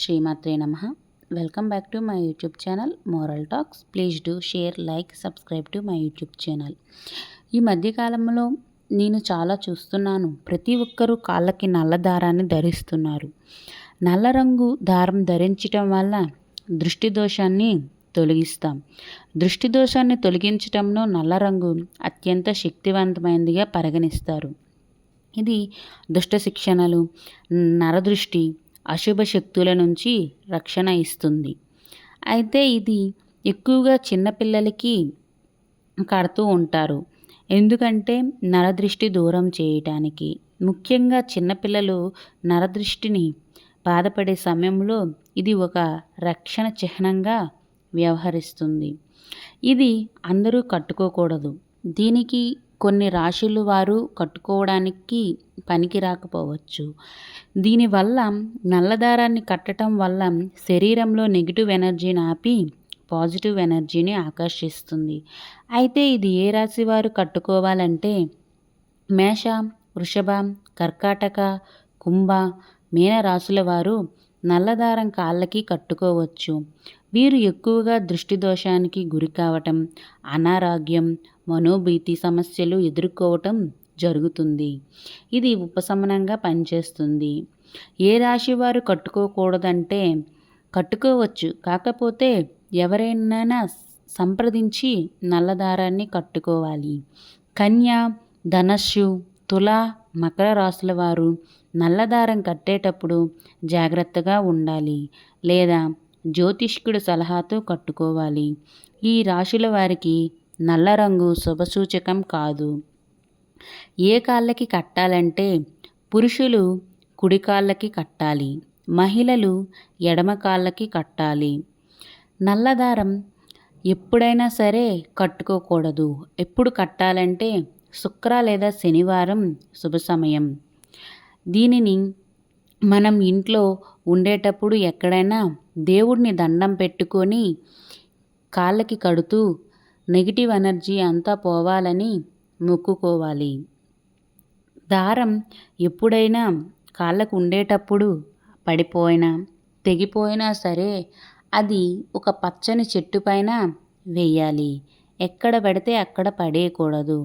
శ్రీమాత్రే నమ. Welcome back to my YouTube channel moral talks please do share like subscribe to my YouTube channel ఈ మధ్యకాలంలో నేను చాలా చూస్తున్నాను. ప్రతి ఒక్కరూ కాళ్ళకి నల్ల దారాన్ని ధరిస్తున్నారు. నల్ల రంగు దారం ధరించటం వల్ల దృష్టి దోషాన్ని తొలగిస్తాం. దృష్టి దోషాన్ని తొలగించటంలో నల్ల రంగు అత్యంత శక్తివంతమైనదిగా పరిగణిస్తారు. ఇది దుష్ట శిక్షణలు నరదృష్టి అశుభ శక్తుల నుంచి రక్షణ ఇస్తుంది. అయితే ఇది ఎక్కువగా చిన్నపిల్లలకి కడుతూ ఉంటారు. ఎందుకంటే నరదృష్టి దూరం చేయటానికి. ముఖ్యంగా చిన్నపిల్లలు నరదృష్టిని బాధపడే సమయంలో ఇది ఒక రక్షణ చిహ్నంగా వ్యవహరిస్తుంది. ఇది అందరూ కట్టుకోకూడదు. దీనికి కొన్ని రాశులు వారు కట్టుకోవడానికి పనికి రాకపోవచ్చు. దీనివల్ల నల్లదారాన్ని కట్టడం వల్ల శరీరంలో నెగిటివ్ ఎనర్జీని ఆపి పాజిటివ్ ఎనర్జీని ఆకర్షిస్తుంది. అయితే ఇది ఏ రాశి వారు కట్టుకోవాలంటే మేష వృషభ కర్కాటక కుంభ మీన రాశుల వారు నల్లదారం కాళ్ళకి కట్టుకోవచ్చు. వీరు ఎక్కువగా దృష్టి దోషానికి గురి కావటం అనారోగ్యం మనోభీతి సమస్యలు ఎదుర్కోవటం జరుగుతుంది. ఇది ఉపశమనంగా పనిచేస్తుంది. ఏ రాశి వారు కట్టుకోకూడదంటే కట్టుకోవచ్చు. కాకపోతే ఎవరైనా సంప్రదించి నల్లదారాన్ని కట్టుకోవాలి. కన్య ధనస్సు తుల మకర రాశుల వారు నల్లదారం కట్టేటప్పుడు జాగ్రత్తగా ఉండాలి. లేదా జ్యోతిష్కుడి సలహాతో కట్టుకోవాలి. ఈ రాశుల వారికి నల్ల రంగు శుభసూచకం కాదు. ఏ కాళ్ళకి కట్టాలంటే పురుషులు కుడి కాళ్ళకి కట్టాలి. మహిళలు ఎడమ కాళ్ళకి కట్టాలి. నల్లదారం ఎప్పుడైనా సరే కట్టుకోకూడదు. ఎప్పుడు కట్టాలంటే శుక్ర లేదా శనివారం శుభ సమయం. దీనిని మనం ఇంట్లో ఉండేటప్పుడు ఎక్కడైనా దేవుడిని దండం పెట్టుకొని కాళ్ళకి కడుతూ నెగిటివ్ ఎనర్జీ అంతా పోవాలని మొక్కుకోవాలి. దారం ఎప్పుడైనా కాళ్ళకు ఉండేటప్పుడు పడిపోయినా తెగిపోయినా సరే అది ఒక పచ్చని చెట్టు పైన వేయాలి. ఎక్కడ పడితే అక్కడ పడేయకూడదు.